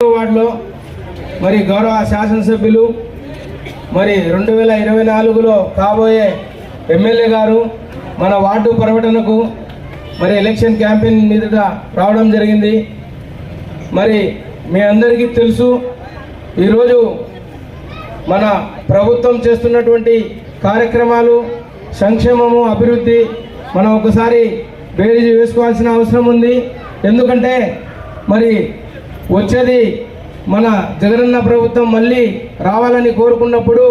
వార్డులో మరి గౌరవ శాసనసభ్యులు మరి రెండు వేల ఇరవై నాలుగులో కాబోయే ఎమ్మెల్యే గారు మన వార్డు పర్యటనకు మరి ఎలక్షన్ క్యాంపెయిన్ మీద రావడం జరిగింది. మరి మీ అందరికీ తెలుసు ఈరోజు మన ప్రభుత్వం చేస్తున్నటువంటి కార్యక్రమాలు సంక్షేమము అభివృద్ధి మనం ఒకసారి బేరీజు వేసుకోవాల్సిన అవసరం ఉంది. ఎందుకంటే మరి వచ్చేది మన జగనన్న ప్రభుత్వం మళ్ళీ రావాలని కోరుకున్నప్పుడు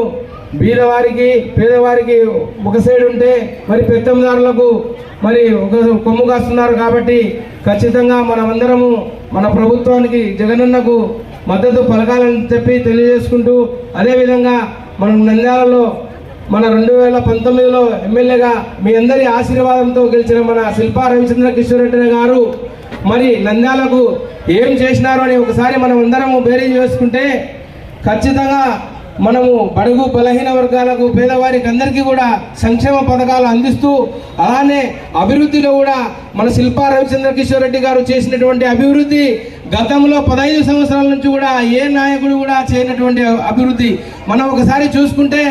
బీదవారికి పేదవారికి ఒక సైడ్ ఉంటే మరి పెత్తందారులకు మరి ఒక కొమ్ము కాస్తున్నారు కాబట్టి ఖచ్చితంగా మనమందరము మన ప్రభుత్వానికి జగనన్నకు మద్దతు పలకాలని చెప్పి తెలియజేసుకుంటూ అదేవిధంగా మనం నంద్యాలలో మన రెండు వేల పంతొమ్మిదిలో ఎమ్మెల్యేగా మీ అందరి ఆశీర్వాదంతో గెలిచిన మన శిల్పా రవిచంద్ర కిషోర్ రెడ్డి గారు మరి నంద్యాలకు ఏం చేసినారు అని ఒకసారి మనం అందరము బేరీ చేసుకుంటే ఖచ్చితంగా మనము బడుగు బలహీన వర్గాలకు పేదవారికి అందరికీ కూడా సంక్షేమ పథకాలు అందిస్తూ అలానే అభివృద్ధిలో కూడా మన శిల్పా రవిచంద్ర కిషోర్ రెడ్డి గారు చేసినటువంటి అభివృద్ధి గతంలో పదహైదు సంవత్సరాల నుంచి కూడా ఏ నాయకుడు కూడా చేయనటువంటి అభివృద్ధి. మనం ఒకసారి చూసుకుంటే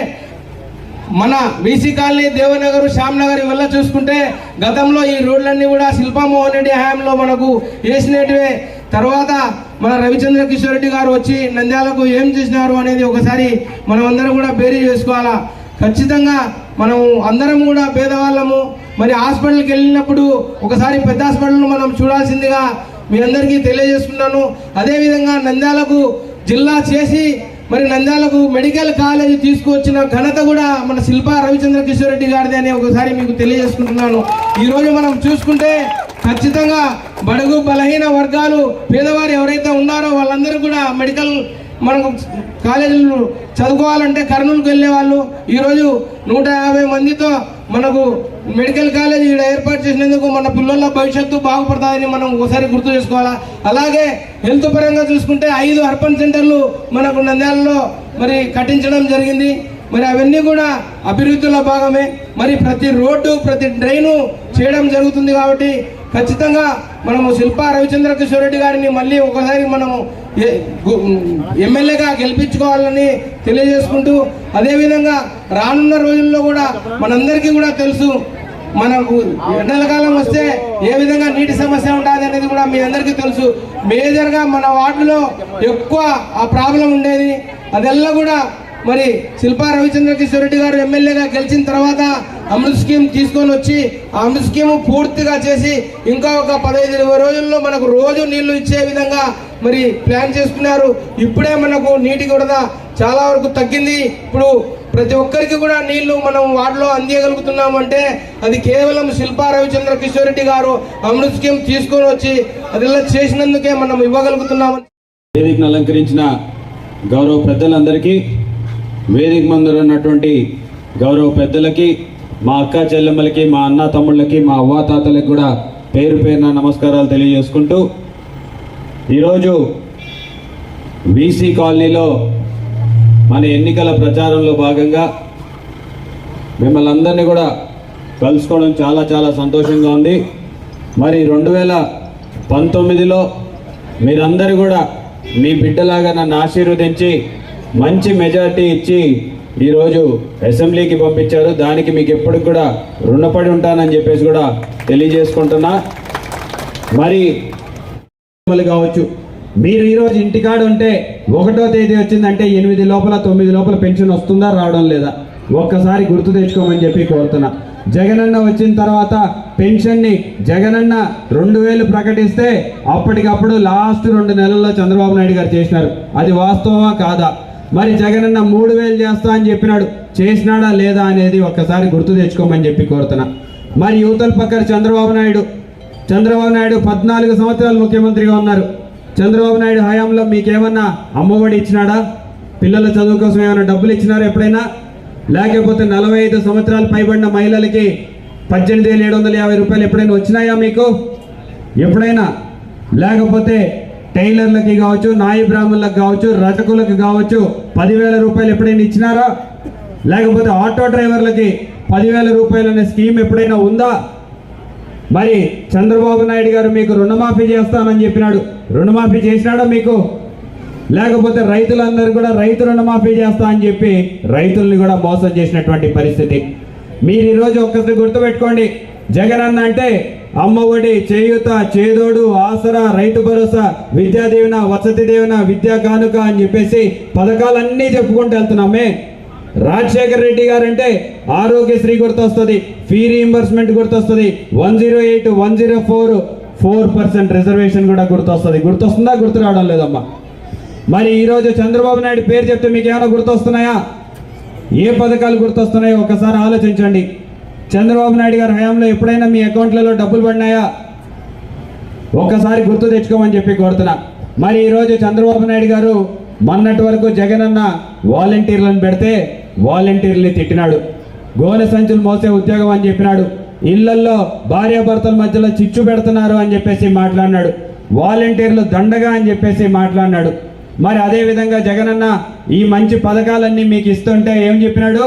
మన బీసీ కాలనీ దేవనగర్ శ్యామ్ నగర్ ఇవల్ల చూసుకుంటే గతంలో ఈ రోడ్లన్నీ కూడా శిల్పామోహన్ రెడ్డి హయాంలో మనకు వేసినటివే. తర్వాత మన రవిచంద్ర కిషోర్ రెడ్డి గారు వచ్చి నంద్యాలకు ఏం చేసినారు అనేది ఒకసారి మనం అందరం కూడా బేరీ చేసుకోవాలా? ఖచ్చితంగా మనం అందరం కూడా పేదవాళ్ళము. మరి హాస్పిటల్కి వెళ్ళినప్పుడు ఒకసారి పెద్ద హాస్పిటల్ను మనం చూడాల్సిందిగా మీ అందరికీ తెలియజేస్తున్నాను అదేవిధంగా నంద్యాలకు జిల్లా చేసి మరి నంద్యాలకు మెడికల్ కాలేజ్ తీసుకువచ్చిన ఘనత కూడా మన శిల్పా రవిచంద్ర కిషోర్ రెడ్డి గారిది అని ఒకసారి మీకు తెలియజేసుకుంటున్నాను. ఈరోజు మనం చూసుకుంటే ఖచ్చితంగా బడుగు బలహీన వర్గాలు పేదవారు ఎవరైతే ఉన్నారో వాళ్ళందరూ కూడా మెడికల్ మనకు కాలేజీలు చదువుకోవాలంటే కర్నూలుకు వెళ్ళే వాళ్ళు. ఈరోజు నూట యాభై మందితో మనకు మెడికల్ కాలేజ్ ఇక్కడ ఏర్పాటు చేసినందుకు మన పిల్లల భవిష్యత్తు బాగుపడుతుందని మనం ఒకసారి గుర్తు చేసుకోవాలా? అలాగే హెల్త్ పరంగా చూసుకుంటే ఐదు అర్బన్ సెంటర్లు మనకు నంద్యాలలో మరి కట్టించడం జరిగింది. మరి అవన్నీ కూడా అభివృద్ధిలో భాగమే. మరి ప్రతి రోడ్డు ప్రతి డ్రైను చేయడం జరుగుతుంది కాబట్టి ఖచ్చితంగా మనము శిల్పా రవిచంద్ర కిషోర్ రెడ్డి గారిని మళ్ళీ ఒకసారి మనము ఎమ్మెల్యేగా గెలిపించుకోవాలని తెలియజేసుకుంటూ అదేవిధంగా రానున్న రోజుల్లో కూడా మనందరికీ కూడా తెలుసు మనకు ఎండల కాలం వస్తే ఏ విధంగా నీటి సమస్య ఉంటుంది అనేది కూడా మీ అందరికీ తెలుసు. మేజర్గా మన వార్డులో ఎక్కువ ఆ ప్రాబ్లం ఉండేది. అదెల్లా కూడా మరి శిల్పా రవిచంద్ర కిషోర్ రెడ్డి గారు ఎమ్మెల్యేగా గెలిచిన తర్వాత అమృత్ స్కీమ్ తీసుకొని వచ్చి ఆ అమృత్ స్కీమ్ పూర్తిగా చేసి ఇంకా ఒక పదహైదు ఇరవై రోజుల్లో మనకు రోజు నీళ్ళు ఇచ్చే విధంగా మరి ప్లాన్ చేసుకున్నారు. ఇప్పుడే మనకు నీటి కూడా చాలా వరకు తగ్గింది. ఇప్పుడు ప్రతి ఒక్కరికి కూడా నీళ్ళు మనం వాటిలో అందియగలుగుతున్నాం అంటే అది కేవలం శిల్పా రవిచంద్ర కిషోర్ రెడ్డి గారు అమృత్ స్కీమ్ తీసుకొని వచ్చి అది చేసినందుకే మనం ఇవ్వగలుగుతున్నాం. వేదికను అలంకరించిన గౌరవ పెద్దలందరికీ వేదిక మందులు ఉన్నటువంటి గౌరవ పెద్దలకి మా అక్క చెల్లెమ్మలకి మా అన్న తమ్ముళ్ళకి మా అవ్వ తాతలకి కూడా పేరు పేరున నమస్కారాలు తెలియజేసుకుంటూ ఈరోజు బీసీ కాలనీలో మన ఎన్నికల ప్రచారంలో భాగంగా మిమ్మల్ని అందరినీ కూడా కలుసుకోవడం చాలా చాలా సంతోషంగా ఉంది. మరి రెండు వేల పంతొమ్మిదిలో మీరందరూ కూడా మీ బిడ్డలాగా నన్ను ఆశీర్వదించి మంచి మెజారిటీ ఇచ్చి ఈరోజు అసెంబ్లీకి పంపించారు. దానికి మీకు ఎప్పటికి కూడా రుణపడి ఉంటానని చెప్పేసి కూడా తెలియజేసుకుంటున్నా. మరి కావచ్చు. మీరు ఈరోజు ఇంటికాడ ఉంటే ఒకటో తేదీ వచ్చిందంటే ఎనిమిది లోపల తొమ్మిది లోపల పెన్షన్ వస్తుందా రావడం లేదా? ఒక్కసారి గుర్తు తెచ్చుకోమని చెప్పి కోరుతున్నా. జగనన్న వచ్చిన తర్వాత పెన్షన్ని జగనన్న రెండు వేలు ప్రకటిస్తే అప్పటికప్పుడు లాస్ట్ రెండు నెలల్లో చంద్రబాబు నాయుడు గారు చేసినారు. అది వాస్తవమా కాదా? మరి జగనన్న మూడు వేలు చేస్తా అని చెప్పినాడు. చేసినాడా లేదా అనేది ఒక్కసారి గుర్తు తెచ్చుకోమని చెప్పి కోరుతున్నా. మరి యువతల పక్కన చంద్రబాబు నాయుడు చంద్రబాబు నాయుడు పద్నాలుగు సంవత్సరాలు ముఖ్యమంత్రిగా ఉన్నారు. చంద్రబాబు నాయుడు హయాంలో మీకేమన్నా అమ్మఒడి ఇచ్చినాడా? పిల్లల చదువు కోసం ఏమైనా డబ్బులు ఇచ్చినారా ఎప్పుడైనా? లేకపోతే నలభై ఐదు సంవత్సరాలు పైబడిన మహిళలకి పద్దెనిమిది వేల ఏడు వందల యాభై రూపాయలు ఎప్పుడైనా వచ్చినాయా మీకు? ఎప్పుడైనా? లేకపోతే టైలర్లకి కావచ్చు నాయి బ్రాహ్మణులకు కావచ్చు రచకులకు కావచ్చు పదివేల రూపాయలు ఎప్పుడైనా ఇచ్చినారా? లేకపోతే ఆటో డ్రైవర్లకి పదివేల రూపాయలు అనే స్కీమ్ ఎప్పుడైనా ఉందా? మరి చంద్రబాబు నాయుడు గారు మీకు రుణమాఫీ చేస్తానని చెప్పినాడు. రుణమాఫీ చేసినాడా మీకు? లేకపోతే రైతులందరూ కూడా రైతు రుణమాఫీ చేస్తా అని చెప్పి రైతుల్ని కూడా మోసం చేసినటువంటి పరిస్థితి. మీరు ఈరోజు ఒక్కసారి గుర్తుపెట్టుకోండి. జగన్ అన్న అంటే అమ్మ ఒడి చేయూత చేదోడు ఆసరా రైతు భరోసా విద్యా దీవెన వసతి దీవెన విద్యా కానుక అని చెప్పేసి పథకాలన్నీ చెప్పుకుంటూ వెళ్తున్నామే రాజశేఖర రెడ్డి గారు అంటే ఆరోగ్యశ్రీ గుర్తొస్తుంది ఫీ రీఎంబర్స్మెంట్ గుర్తొస్తుంది one zero eight one zero four four percent reservation కూడా గుర్తొస్తుంది. గుర్తొస్తుందా? గుర్తు రావడం లేదమ్మా. మరి ఈరోజు చంద్రబాబు నాయుడు పేరు చెప్తే మీకు ఏమైనా గుర్తొస్తున్నాయా? ఏ పథకాలు గుర్తొస్తున్నాయో ఒకసారి ఆలోచించండి. చంద్రబాబు నాయుడు గారి హయాంలో ఎప్పుడైనా మీ అకౌంట్లలో డబ్బులు పడినాయా? ఒక్కసారి గుర్తు తెచ్చుకోమని చెప్పి కోరుతున్నా. మరి ఈరోజు చంద్రబాబు నాయుడు గారు మొన్నటి వరకు జగన్ అన్న వాలంటీర్లను పెడితే వాలంటీర్లు తిట్టినాడు. గోనె సంచులు మోసే ఉద్యోగం అని చెప్పినాడు. ఇళ్ళల్లో భార్యాభర్తల మధ్యలో చిచ్చు పెడుతున్నారు అని చెప్పేసి మాట్లాడినాడు. వాలంటీర్లు దండగా అని చెప్పేసి మాట్లాడినాడు. మరి అదేవిధంగా జగన్ జగనన్న ఈ మంచి పథకాలన్నీ మీకు ఇస్తుంటే ఏం చెప్పినాడు?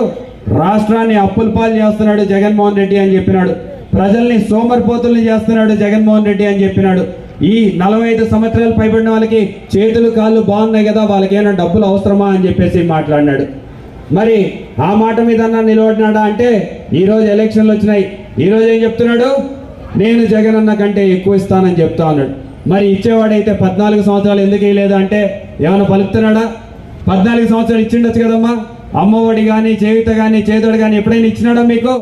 రాష్ట్రాన్ని అప్పుల పాలు చేస్తున్నాడు జగన్మోహన్ రెడ్డి అని చెప్పినాడు. ప్రజల్ని సోమరిపోతుల్ని చేస్తున్నాడు జగన్మోహన్ రెడ్డి అని చెప్పినాడు. ఈ నలభై ఐదు సంవత్సరాలు పైబడిన వాళ్ళకి చేతులు కాళ్ళు బాగున్నాయి కదా వాళ్ళకి ఏమైనా డబ్బులు అవసరమా అని చెప్పేసి మాట్లాడినాడు. మరి ఆ మాట మీద నిలబడినాడా అంటే ఈరోజు ఎలక్షన్లు వచ్చినాయి. ఈరోజు ఏం చెప్తున్నాడు? నేను జగన్ అన్న కంటే ఎక్కువ ఇస్తానని చెప్తా ఉన్నాడు మరి ఇచ్చేవాడైతే పద్నాలుగు సంవత్సరాలు ఎందుకు ఇవ్వలేదు అంటే ఏమైనా పలుకుతున్నాడా? పద్నాలుగు సంవత్సరాలు ఇచ్చిండొచ్చు కదమ్మా. అమ్మఒడి కానీ చేయుత కానీ చేదోడు కానీ ఎప్పుడైనా ఇచ్చినాడా మీకు?